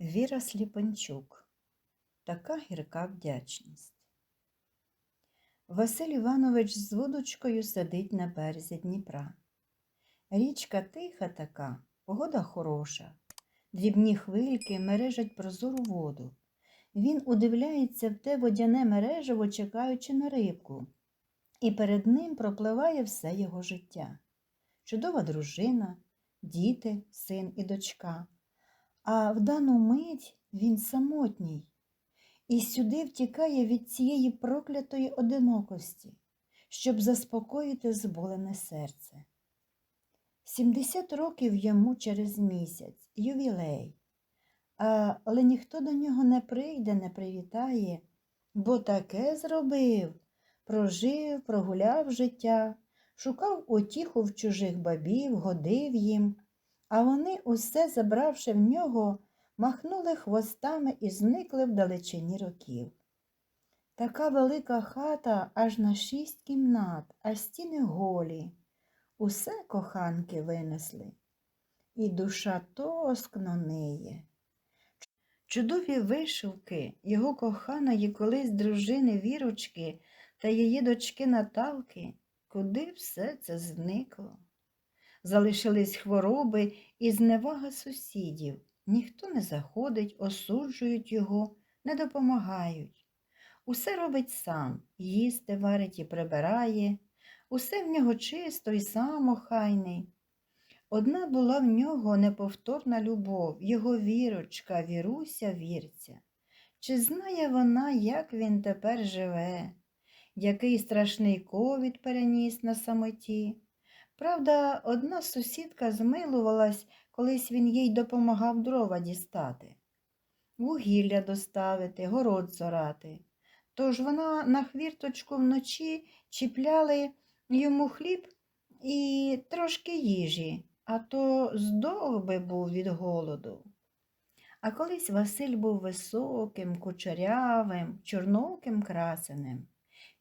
Віра Сліпанчук. Така гірка вдячність. Василь Іванович з вудочкою сидить на березі Дніпра. Річка тиха така, погода хороша. Дрібні хвильки мережать прозору воду. Він удивляється в те водяне мережево, чекаючи на рибку, і перед ним пропливає все його життя. Чудова дружина, діти, син і дочка. А в дану мить він самотній. І сюди втікає від цієї проклятої одинокості, щоб заспокоїти зболене серце. Сімдесят років йому через місяць, ювілей, але ніхто до нього не прийде, не привітає, бо таке зробив, прожив, прогуляв життя, шукав утіху в чужих бабів, годив їм, а вони, усе забравши в нього, махнули хвостами і зникли в далечині років. Така велика хата аж на шість кімнат, а стіни голі. Усе коханки винесли, і душа тоскно ниє. Чудові вишивки його коханої колись дружини Вірочки та її дочки Наталки, куди все це зникло? Залишились хвороби і зневага сусідів. Ніхто не заходить, осуджують його, не допомагають. Усе робить сам, їсти варить і прибирає, усе в нього чисто і сам охайний. Одна була в нього неповторна любов, його вірочка, віруся, вірця. Чи знає вона, як він тепер живе, який страшний ковід переніс на самоті? Правда, одна сусідка змилувалась, колись він їй допомагав дрова дістати, вугілля доставити, город зорати. Тож вона на хвірточку вночі чіпляли йому хліб і трошки їжі, а то здох би був від голоду. А колись Василь був високим, кучерявим, чорноким красенем.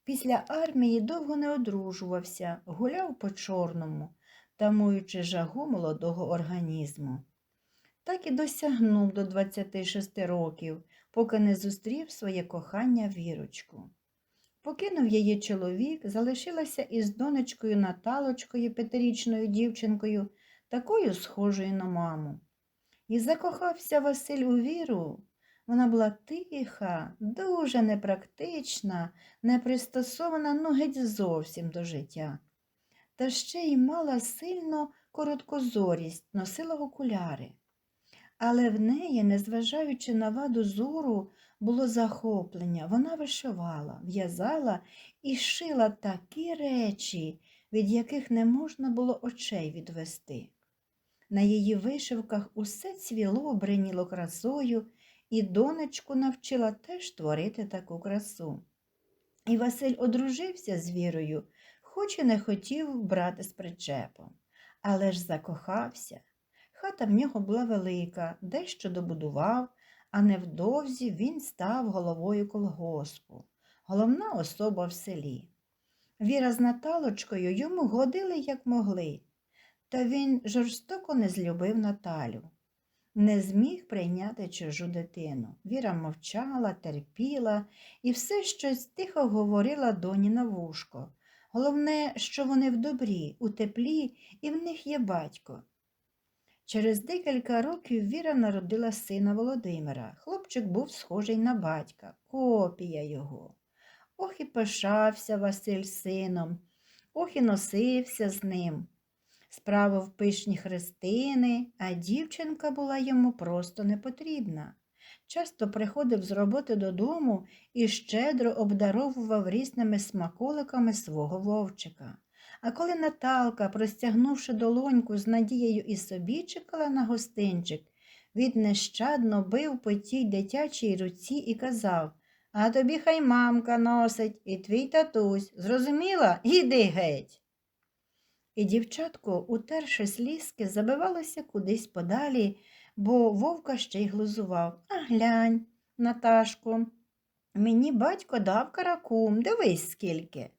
Після армії довго не одружувався, гуляв по чорному, тамуючи жагу молодого організму. Так і досягнув до 26 років, поки не зустрів своє кохання вірочку. Покинув її чоловік, залишилася із донечкою Наталочкою, п'ятирічною дівчинкою, такою схожою на маму. І закохався Василь у віру. Вона була тиха, дуже непрактична, непристосована ну геть зовсім до життя. Та ще й мала сильно короткозорість, носила окуляри. Але в неї, незважаючи на ваду зору, було захоплення. Вона вишивала, в'язала і шила такі речі, від яких не можна було очей відвести. На її вишивках усе цвіло, бриніло красою, і донечку навчила теж творити таку красу. І Василь одружився з вірою, хоч і не хотів брати з причепом, але ж закохався. Хата в нього була велика, дещо добудував, а невдовзі він став головою колгоспу, головна особа в селі. Віра з Наталочкою йому годили, як могли, та він жорстоко не злюбив Наталю. Не зміг прийняти чужу дитину. Віра мовчала, терпіла і все щось тихо говорила доні на вушко. Головне, що вони в добрі, у теплі, і в них є батько. Через декілька років Віра народила сина Володимира. Хлопчик був схожий на батька, копія його. Ох і пишався Василь сином, ох і носився з ним. Справив пишні хрестини, а дівчинка була йому просто не потрібна. Часто приходив з роботи додому і щедро обдаровував різними смаколиками свого вовчика. А коли Наталка, простягнувши долоньку з надією і собі чекала на гостинчик, він нещадно бив по тій дитячій руці і казав А тобі хай мамка носить і твій татусь. Зрозуміла? Іди геть. І дівчатко, утерши слізки, забивалося кудись подалі, бо вовка ще й глузував. А глянь, Наташко, мені батько дав каракум, дивись скільки.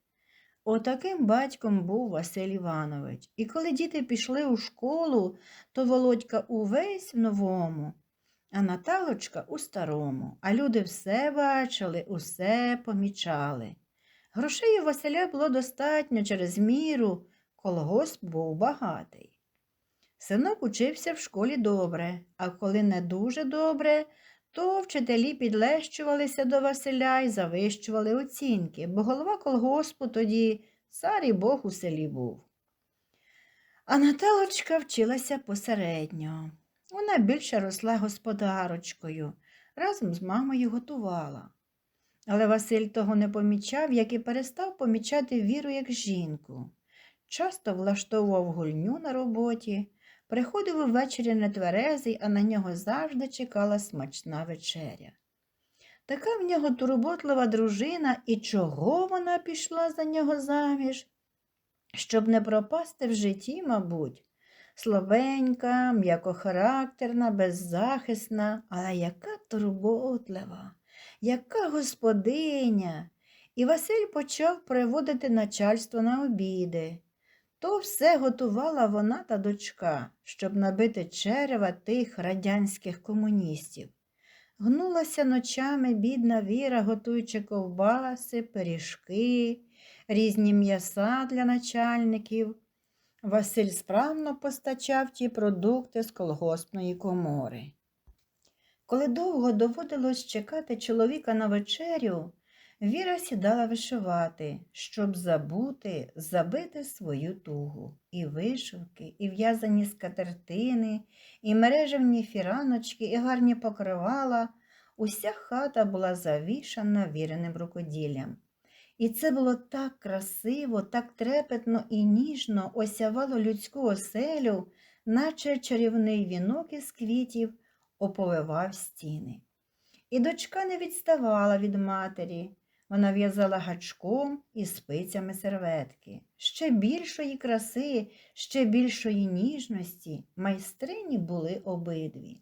Отаким батьком був Василь Іванович. І коли діти пішли у школу, то Володька увесь в новому. а Наталочка у старому, а люди все бачили, усе помічали. Грошей у Василя було достатньо через міру, колгосп був багатий. Синок учився в школі добре, а коли не дуже добре, то вчителі підлещувалися до Василя і завищували оцінки, бо голова колгоспу тоді цар і Бог у селі був. А Наталочка вчилася посередньо. Вона більше росла господарочкою, разом з мамою готувала. Але Василь того не помічав, як і перестав помічати віру як жінку. Часто влаштовував гульню на роботі, приходив увечері нетверезий, а на нього завжди чекала смачна вечеря. Така в нього турботлива дружина, і чого вона пішла за нього заміж? Щоб не пропасти в житті, мабуть, слабенька, м'якохарактерна, беззахисна, але яка турботлива, яка господиня. І Василь почав приводити начальство на обіди. То все готувала вона та дочка, щоб набити черева тих радянських комуністів. Гнулася ночами бідна Віра, готуючи ковбаси, пиріжки, різні м'яса для начальників. Василь справно постачав ті продукти з колгоспної комори. Коли довго доводилось чекати чоловіка на вечерю, Віра сідала вишивати, щоб забути, забити свою тугу. І вишивки, і в'язані скатертини, і мережевні фіраночки, і гарні покривала. Уся хата була завішана віреним рукоділлям. І це було так красиво, так трепетно і ніжно осявало людську оселю, наче чарівний вінок із квітів оповивав стіни. І дочка не відставала від матері. Вона в'язала гачком і спицями серветки. Ще більшої краси, ще більшої ніжності майстрині були обидві.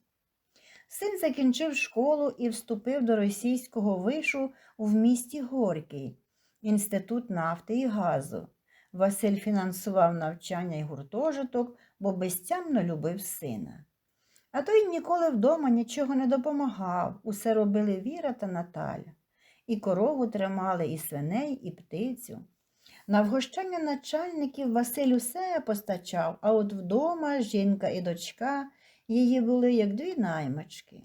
Син закінчив школу і вступив до російського вишу в місті Горький, інститут нафти і газу. Василь фінансував навчання і гуртожиток, бо безтямно любив сина. А той ніколи вдома нічого не допомагав, усе робили Віра та Наталя. І корову тримали, і свиней, і птицю. На вгощання начальників Василь усе постачав, а от вдома жінка і дочка її були як дві наймички.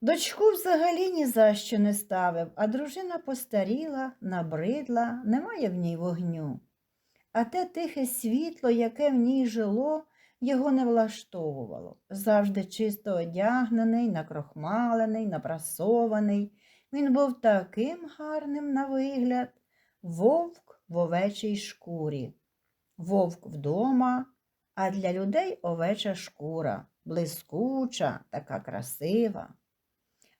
Дочку взагалі ні за що не ставив, а дружина постаріла, набридла, немає в ній вогню. А те тихе світло, яке в ній жило, його не влаштовувало. Завжди чисто одягнений, накрохмалений, напрасований. Він був таким гарним на вигляд, вовк в овечій шкурі. Вовк вдома, а для людей овеча шкура, блискуча, така красива.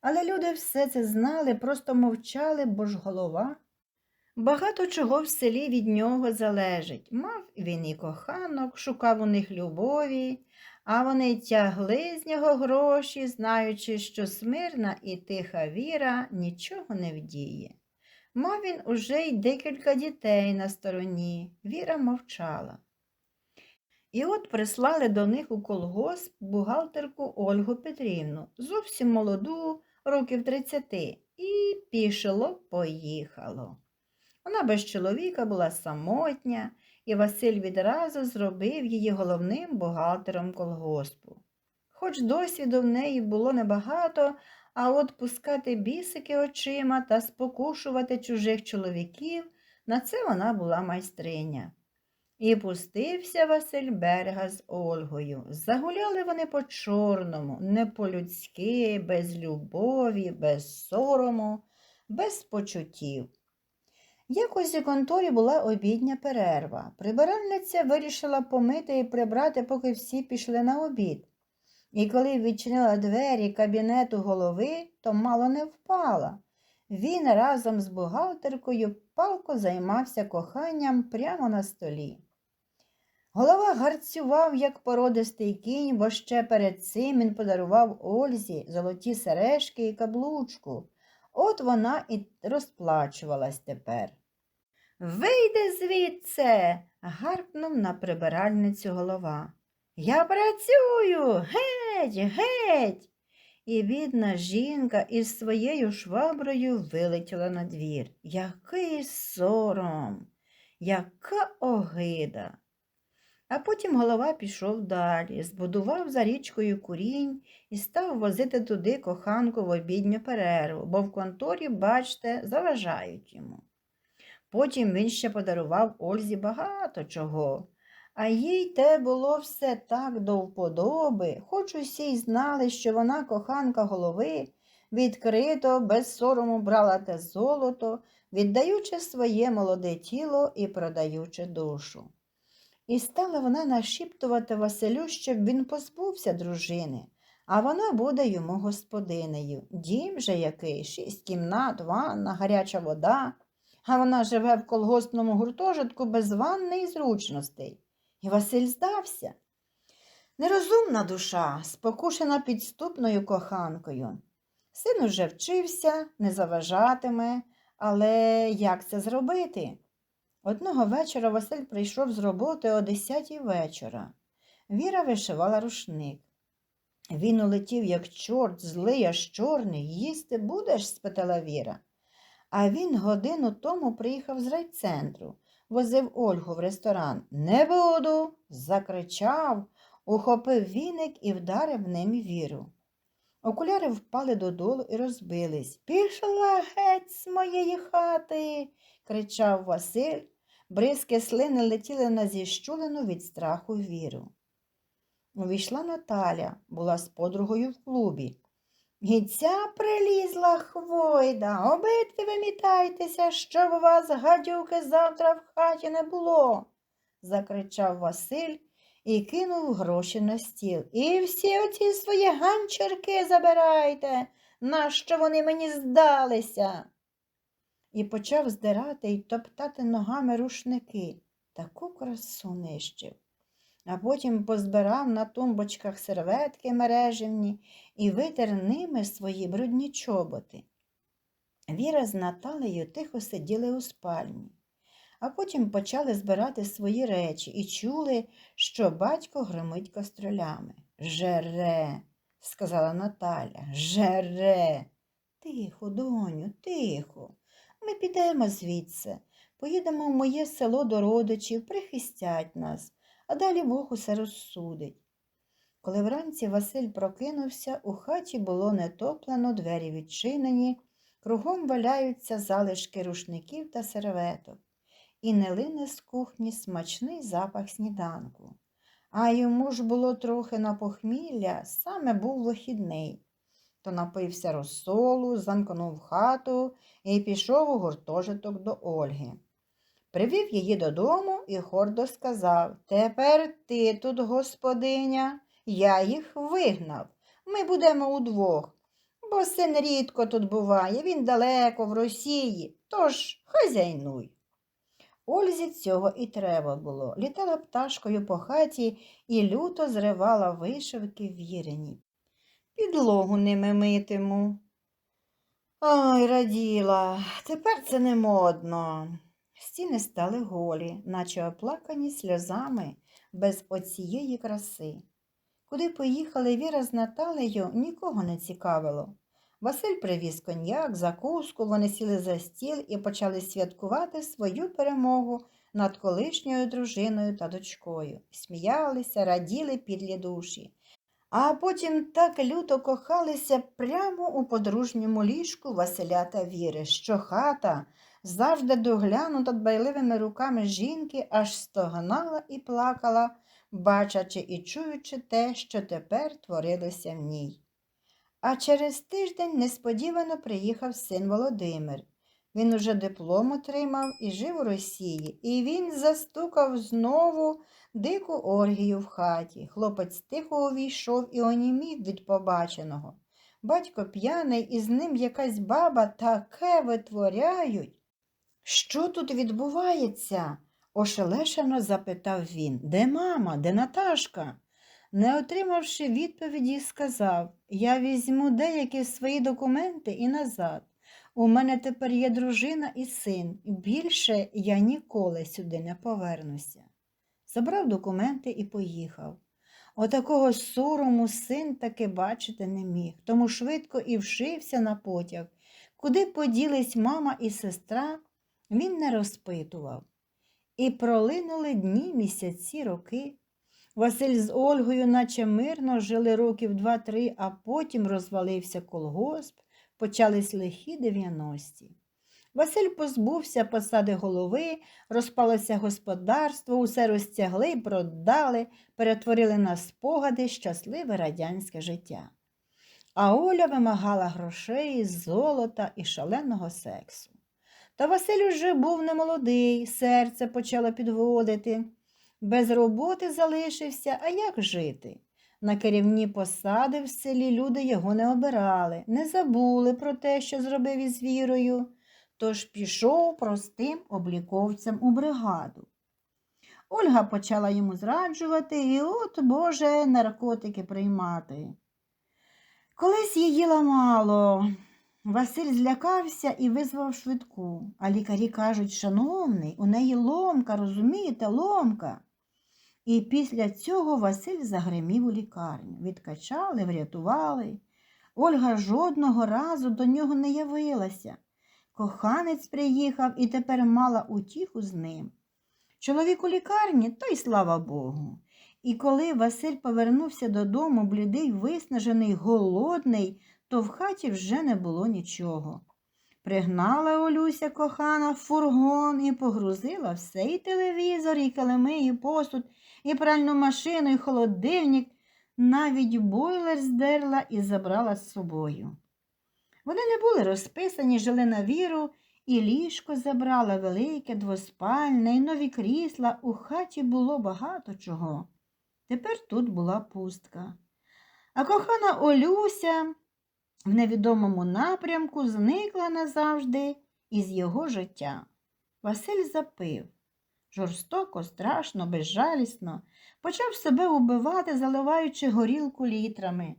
Але люди все це знали, просто мовчали, бо ж голова. Багато чого в селі від нього залежить. Мав він і коханок, шукав у них любові, а вони тягли з нього гроші, знаючи, що смирна і тиха віра нічого не вдіє. Мав він уже й декілька дітей на стороні, Віра мовчала. І от прислали до них у колгосп бухгалтерку Ольгу Петрівну, зовсім молоду, років тридцяти, і пішло поїхало. Вона без чоловіка була самотня, і Василь відразу зробив її головним бухгалтером колгоспу. Хоч досвіду в неї було небагато, а от пускати бісики очима та спокушувати чужих чоловіків, на це вона була майстриня. І пустився Василь Берга з Ольгою. Загуляли вони по чорному, не по-людськи, без любові, без сорому, без почуттів. Якось у конторі була обідня перерва. Прибиральниця вирішила помити і прибрати, поки всі пішли на обід. І коли відчинила двері кабінету голови, то мало не впала. Він разом з бухгалтеркою палко займався коханням прямо на столі. Голова гарцював, як породистий кінь, бо ще перед цим він подарував Ользі золоті сережки і каблучку. От вона і розплачувалась тепер. Вийди звідси, гаркнув на прибиральницю голова. Я працюю, геть, геть. І бідна жінка із своєю шваброю вилетіла на двір. Який сором, яка огида. А потім голова пішов далі, збудував за річкою курінь і став возити туди коханку в обідню перерву, бо в конторі, бачте, заважають йому. Потім він ще подарував Ользі багато чого, а їй те було все так до вподоби, хоч усі й знали, що вона коханка голови, відкрито, без сорому брала те золото, віддаючи своє молоде тіло і продаючи душу. І стала вона нашіптувати Василю, щоб він позбувся дружини, а вона буде йому господинею. Дім же який, шість кімнат, ванна, гаряча вода, а вона живе в колгоспному гуртожитку без ванни і зручностей. І Василь здався. Нерозумна душа, спокушена підступною коханкою. Син уже вчився, не заважатиме, але як це зробити? Одного вечора Василь прийшов з роботи о десятій вечора. Віра вишивала рушник. Він улетів, як чорт, злий, аж чорний. Їсти будеш? спитала Віра. А він годину тому приїхав з райцентру, возив Ольгу в ресторан. Не буду. закричав, ухопив віник і вдарив ним віру. Окуляри впали додолу і розбились. Пішла геть з моєї хати, кричав Василь. Бризки слини летіли на зіщулину від страху віру. Увійшла Наталя, була з подругою в клубі. І ця прилізла хвойда, обидві вимітайтеся, щоб у вас, гадюки, завтра в хаті не було, закричав Василь і кинув гроші на стіл. І всі оці свої ганчірки забирайте, нащо вони мені здалися? І почав здирати й топтати ногами рушники. Таку красу нищив. А потім позбирав на тумбочках серветки мережевні і витер ними свої брудні чоботи. Віра з Наталею тихо сиділи у спальні, а потім почали збирати свої речі і чули, що батько громить кастролями. Жере, сказала Наталя, жере. Тихо, доню, тихо. Ми підемо звідси, поїдемо в моє село до родичів, прихистять нас, а далі Бог усе розсудить. Коли вранці Василь прокинувся, у хаті було нетоплено, двері відчинені, кругом валяються залишки рушників та серветок, і не лине з кухні смачний запах сніданку. А йому ж було трохи на похмілля, саме був вихідний. То напився розсолу, замкнув хату і пішов у гуртожиток до Ольги. Привів її додому і гордо сказав Тепер ти тут, господиня, я їх вигнав. Ми будемо удвох, бо син рідко тут буває, він далеко в Росії, тож хазяйнуй. Ользі цього і треба було. Літала пташкою по хаті і люто зривала вишивки вірені. Підлогу ними митиму. Ой, раділа, тепер це не модно. Стіни стали голі, наче оплакані сльозами без оцієї краси. Куди поїхали Віра з Наталею, нікого не цікавило. Василь привіз коньяк, закуску, вони сіли за стіл і почали святкувати свою перемогу над колишньою дружиною та дочкою. Сміялися, раділи підлі душі. А потім так люто кохалися прямо у подружньому ліжку Василя та Віри, що хата, завжди доглянута дбайливими руками жінки, аж стогнала і плакала, бачачи і чуючи те, що тепер творилося в ній. А через тиждень несподівано приїхав син Володимир. Він уже диплом отримав і жив у Росії, і він застукав знову дику оргію в хаті. Хлопець тихо увійшов і онімів від побаченого. Батько п'яний, і з ним якась баба таке витворяють. Що тут відбувається? ошелешено запитав він. Де мама, де Наташка? Не отримавши відповіді, сказав Я візьму деякі свої документи і назад. У мене тепер є дружина і син, більше я ніколи сюди не повернуся. Забрав документи і поїхав. Отакого сорому син таки бачити не міг, тому швидко і вшився на потяг. Куди поділись мама і сестра, він не розпитував. І пролинули дні, місяці, роки. Василь з Ольгою, наче мирно, жили років два-три, а потім розвалився колгосп, почались лихі дев'яності. Василь позбувся посади голови, розпалося господарство, усе розтягли й продали, перетворили на спогади щасливе радянське життя. А Оля вимагала грошей, золота і шаленого сексу. Та Василь уже був немолодий, серце почало підводити. Без роботи залишився, а як жити? На керівні посади в селі люди його не обирали, не забули про те, що зробив із вірою, тож пішов простим обліковцем у бригаду. Ольга почала йому зраджувати і от, Боже, наркотики приймати. Колись її ламало. Василь злякався і визвав швидку, а лікарі кажуть, шановний, у неї ломка, розумієте, ломка. І після цього Василь загримів у лікарню. Відкачали, врятували. Ольга жодного разу до нього не явилася. Коханець приїхав і тепер мала утіху з ним. Чоловік у лікарні, то й слава Богу. І коли Василь повернувся додому, блідий, виснажений, голодний, то в хаті вже не було нічого. Пригнала Олюся кохана в фургон і погрузила все і телевізор, і килими, і посуд, і пральну машину, і холодильник, навіть бойлер здерла і забрала з собою. Вони не були розписані, жили на віру, і ліжко забрала велике, двоспальне, і нові крісла. У хаті було багато чого. Тепер тут була пустка. А кохана Олюся в невідомому напрямку зникла назавжди із його життя. Василь запив. Жорстоко, страшно, безжалісно, почав себе убивати, заливаючи горілку літрами.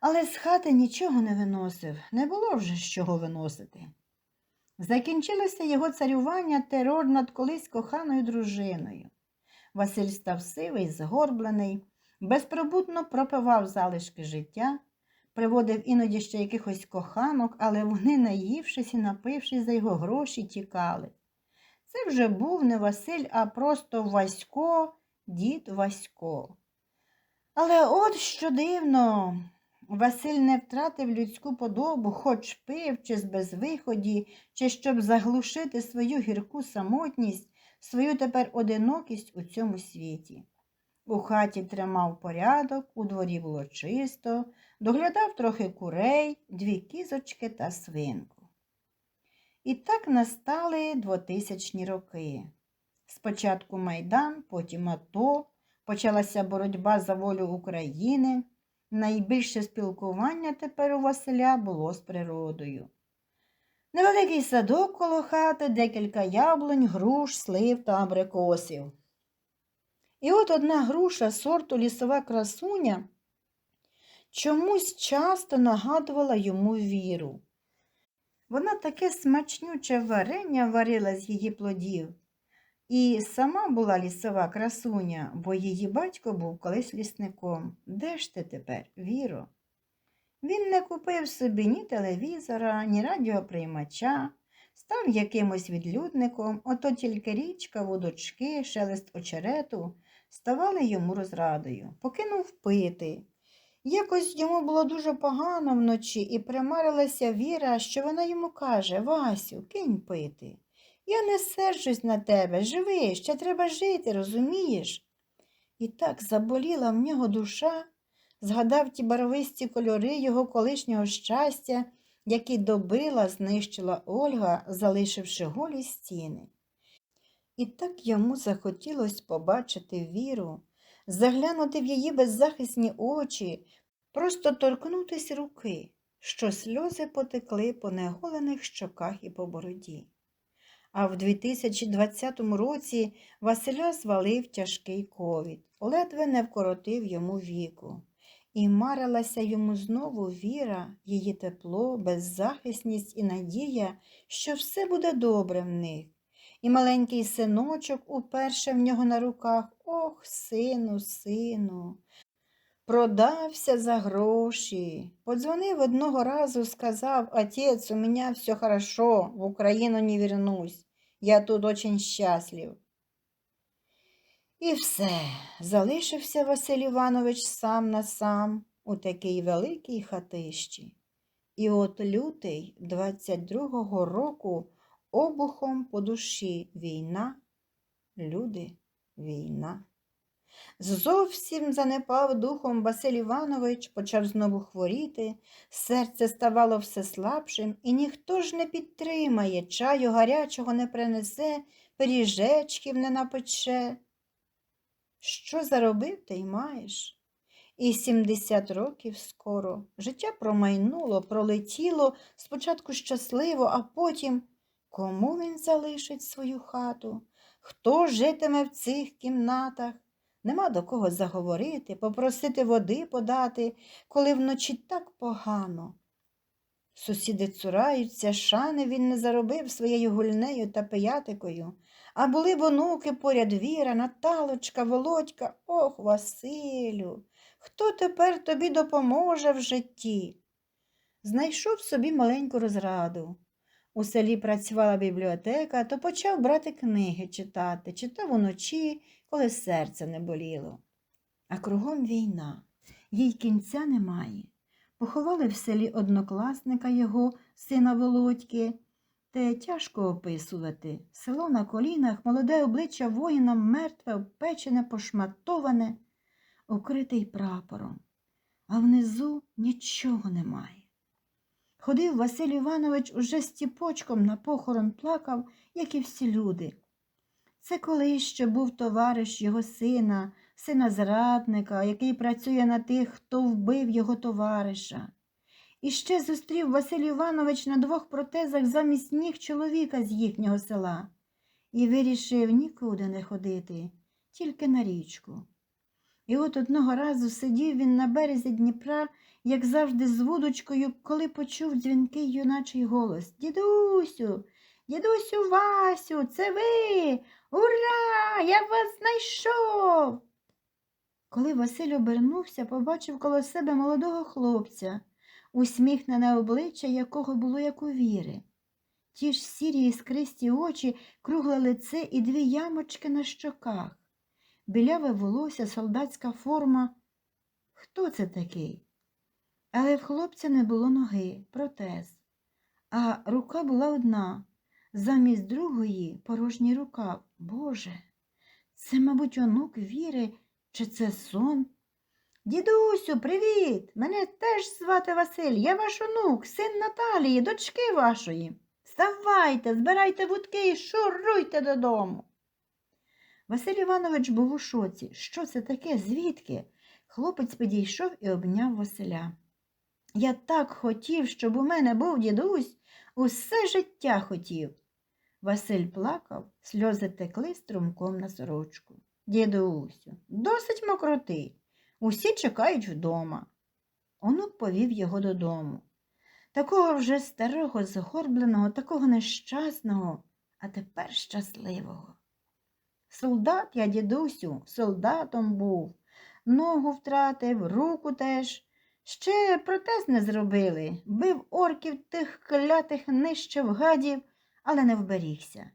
Але з хати нічого не виносив, не було вже з чого виносити. Закінчилося його царювання терор над колись коханою дружиною. Василь став сивий, згорблений, безпробутно пропивав залишки життя, приводив іноді ще якихось коханок, але вони, наївшись і напившись за його гроші, тікали. Це вже був не Василь, а просто Васько, дід Васько. Але от що дивно, Василь не втратив людську подобу, хоч пив, чи з безвиході, чи щоб заглушити свою гірку самотність, свою тепер одинокість у цьому світі. У хаті тримав порядок, у дворі було чисто, доглядав трохи курей, дві кізочки та свинку. І так настали двотисячні роки. Спочатку Майдан, потім АТО, почалася боротьба за волю України. Найбільше спілкування тепер у Василя було з природою. Невеликий садок коло хати, декілька яблунь, груш, слив та абрикосів. І от одна груша сорту лісова красуня чомусь часто нагадувала йому віру. Вона таке смачнюче варення варила з її плодів. І сама була лісова красуня, бо її батько був колись лісником. Де ж ти тепер, Віро? Він не купив собі ні телевізора, ні радіоприймача, став якимось відлюдником, ото тільки річка, водочки, шелест очерету ставали йому розрадою, покинув пити. Якось йому було дуже погано вночі і примарилася віра, що вона йому каже Васю, кинь пити. Я не сержусь на тебе, живи, ще треба жити, розумієш? І так заболіла в нього душа, згадав ті барвисті кольори його колишнього щастя, які добила, знищила Ольга, залишивши голі стіни. І так йому захотілося побачити віру, заглянути в її беззахисні очі, просто торкнутися руки, що сльози потекли по неголених щоках і по бороді. А в 2020 році Василя звалив тяжкий ковід, ледве не вкоротив йому віку. І марилася йому знову віра, її тепло, беззахисність і надія, що все буде добре в них. І маленький синочок уперше в нього на руках Ох, сину, сину, Продався за гроші. Подзвонив одного разу, сказав, отець, у мене все хорошо, в Україну не вернусь. Я тут очень щаслив. І все, залишився Василь Іванович сам на сам у такій великій хатищі. І от лютий 22-го року обухом по душі війна, люди, війна. Зовсім занепав духом Василь Іванович, почав знову хворіти, серце ставало все слабшим, і ніхто ж не підтримає, чаю гарячого не принесе, пиріжечків не напече. Що заробив, те й маєш. І сімдесят років скоро. Життя промайнуло, пролетіло, спочатку щасливо, а потім кому він залишить свою хату? Хто житиме в цих кімнатах? Нема до кого заговорити, попросити води подати, коли вночі так погано. Сусіди цураються, шани він не заробив своєю гульнею та пиятикою, а були б онуки поряд Віра, Наталочка, Володька. Ох, Василю, хто тепер тобі допоможе в житті? Знайшов собі маленьку розраду. У селі працювала бібліотека, то почав брати книги читати, читав уночі, коли серце не боліло. А кругом війна, їй кінця немає. Поховали в селі однокласника його, сина Володьки. Те тяжко описувати. Село на колінах, молоде обличчя воїна мертве, обпечене, пошматоване, укритий прапором, а внизу нічого немає. Ходив Василь Іванович уже з тіпочком на похорон плакав, як і всі люди. Це колись ще був товариш його сина, сина зрадника, який працює на тих, хто вбив його товариша. І ще зустрів Василь Іванович на двох протезах замість ніг чоловіка з їхнього села і вирішив нікуди не ходити, тільки на річку. І от одного разу сидів він на березі Дніпра, як завжди, з вудочкою, коли почув дзвінкий юначий голос Дідусю, дідусю Васю, це ви. Ура! Я вас знайшов. Коли Василь обернувся, побачив коло себе молодого хлопця, усміхнене обличчя якого було як у віри. Ті ж сірі іскристі очі, кругле лице і дві ямочки на щоках. Біляве волосся, солдатська форма. Хто це такий? Але в хлопця не було ноги, протез, а рука була одна. Замість другої порожній рукав. Боже, це, мабуть, онук віри, чи це сон? Дідусю, привіт! Мене теж звати Василь, я ваш онук, син Наталії, дочки вашої. Вставайте, збирайте вудки і шуруйте додому. Василь Іванович був у шоці. Що це таке? Звідки? Хлопець підійшов і обняв Василя. Я так хотів, щоб у мене був дідусь, усе життя хотів. Василь плакав, сльози текли струмком на сорочку. Дідусю, досить мокроти. Усі чекають вдома. Онук повів його додому. Такого вже старого, згорбленого, такого нещасного, а тепер щасливого. Солдат я, дідусю, солдатом був, ногу втратив, руку теж. Ще протез не зробили, бив орків тих клятих нищив гадів, але не вберігся.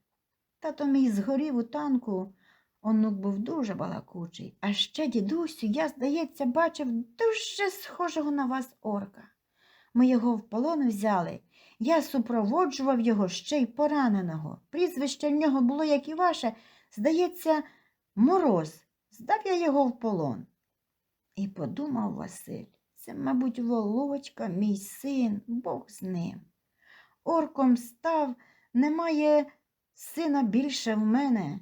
Тато мій згорів у танку. Онук був дуже балакучий, а ще, дідусю, я, здається, бачив дуже схожого на вас орка. Ми його в полон взяли. Я супроводжував його ще й пораненого. Прізвище в нього було, як і ваше, здається, мороз. Здав я його в полон. І подумав Василь, це, мабуть, Володька, мій син, Бог з ним. Орком став, немає сина більше в мене.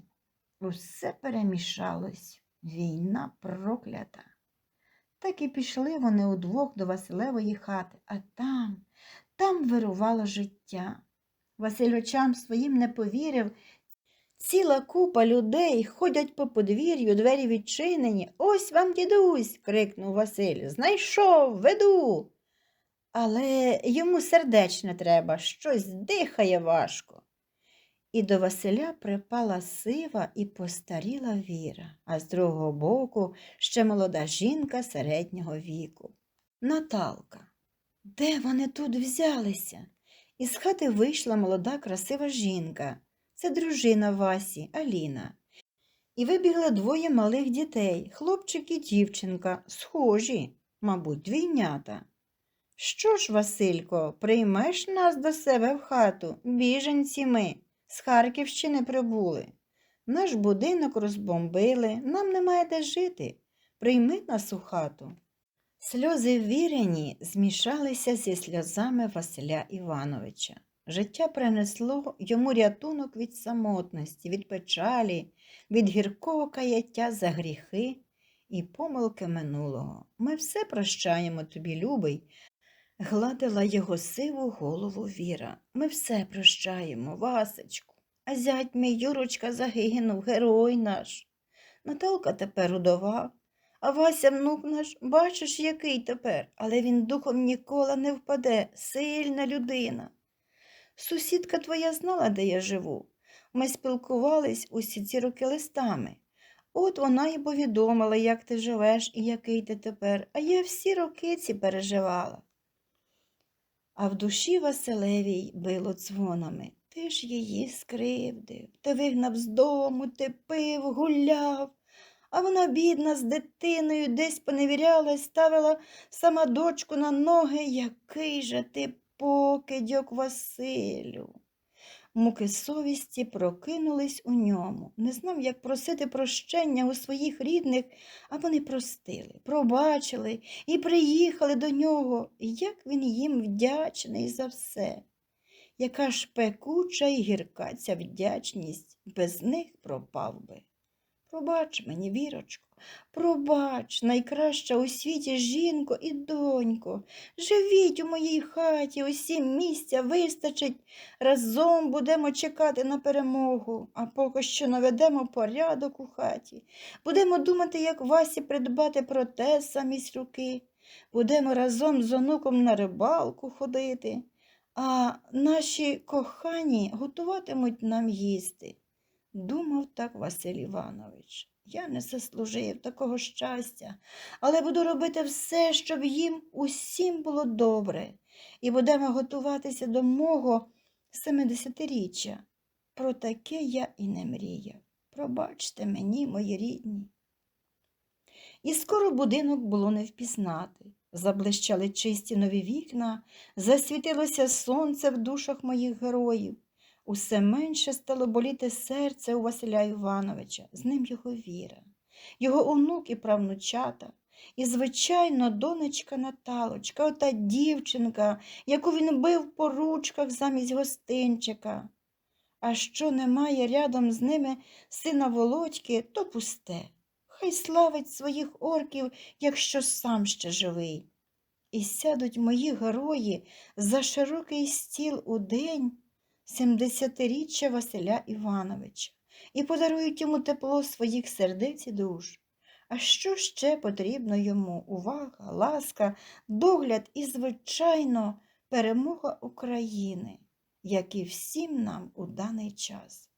Усе перемішалось, війна проклята. Так і пішли вони удвох до Василевої хати, а там, там вирувало життя. Василь очам своїм не повірив. Ціла купа людей ходять по подвір'ю, двері відчинені. Ось вам дідусь. крикнув Василь. Знайшов, веду. Але йому сердечно треба, щось дихає важко. І до Василя припала сива і постаріла віра, а з другого боку ще молода жінка середнього віку. Наталка. Де вони тут взялися? Із хати вийшла молода красива жінка. Це дружина Васі, Аліна. І вибігли двоє малих дітей, хлопчик і дівчинка, схожі, мабуть, двійнята. Що ж, Василько, приймеш нас до себе в хату, біженці ми, з Харківщини прибули. Наш будинок розбомбили, нам немає де жити. Прийми нас у хату. Сльози вірені змішалися зі сльозами Василя Івановича. Життя принесло йому рятунок від самотності, від печалі, від гіркого каяття за гріхи і помилки минулого. Ми все прощаємо тобі, любий, гладила його сиву голову Віра. Ми все прощаємо, Васечку. А зять мій Юрочка загинув, герой наш. Наталка тепер удова, а Вася внук наш, бачиш, який тепер, але він духом ніколи не впаде, сильна людина. Сусідка твоя знала, де я живу. Ми спілкувались усі ці роки листами. От вона й повідомила, як ти живеш і який ти тепер, а я всі роки ці переживала. А в душі Василевій било дзвонами. Ти ж її скривдив, ти вигнав з дому, ти пив, гуляв. А вона, бідна, з дитиною десь поневірялась, ставила сама дочку на ноги. Який же ти покидьок, Василю. Муки совісті прокинулись у ньому. Не знав, як просити прощення у своїх рідних, а вони простили, пробачили і приїхали до нього. Як він їм вдячний за все. Яка ж пекуча і гірка ця вдячність, без них пропав би. Пробач мені, вірочко, пробач, найкраща у світі жінко і донько. Живіть у моїй хаті, усім місця вистачить. Разом будемо чекати на перемогу, а поки що наведемо порядок у хаті. Будемо думати, як Васі придбати протез замість руки. Будемо разом з онуком на рибалку ходити, а наші кохані готуватимуть нам їсти. Думав так Василь Іванович. Я не заслужив такого щастя, але буду робити все, щоб їм усім було добре, і будемо готуватися до мого семидесятиріччя. Про таке я і не мріяв. Пробачте мені, мої рідні. І скоро будинок було не впізнати. Заблищали чисті нові вікна, засвітилося сонце в душах моїх героїв. Усе менше стало боліти серце у Василя Івановича, з ним його віра, його онук і правнучата, і, звичайно, донечка Наталочка, ота дівчинка, яку він бив по ручках замість гостинчика. А що немає рядом з ними сина Володьки, то пусте. Хай славить своїх орків, якщо сам ще живий. І сядуть мої герої за широкий стіл у день семдесятиріччя Василя Івановича і подарують йому тепло своїх сердець і душ. А що ще потрібно йому? Увага, ласка, догляд і, звичайно, перемога України, як і всім нам у даний час.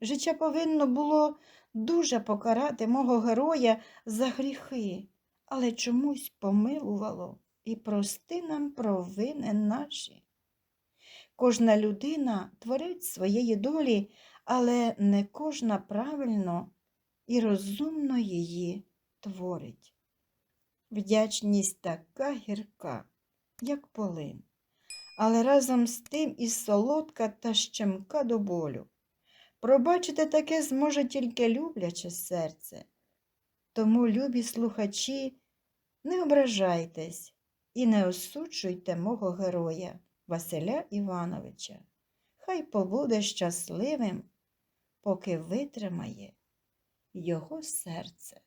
Життя повинно було дуже покарати мого героя за гріхи, але чомусь помилувало і прости нам провини наші. Кожна людина творить своєї долі, але не кожна правильно і розумно її творить. Вдячність така гірка, як полин, але разом з тим і солодка та щемка до болю. Пробачити таке зможе тільки любляче серце. Тому, любі слухачі, не ображайтесь і не осуджуйте мого героя. Василя Івановича. Хай побуде щасливим, поки витримає його серце.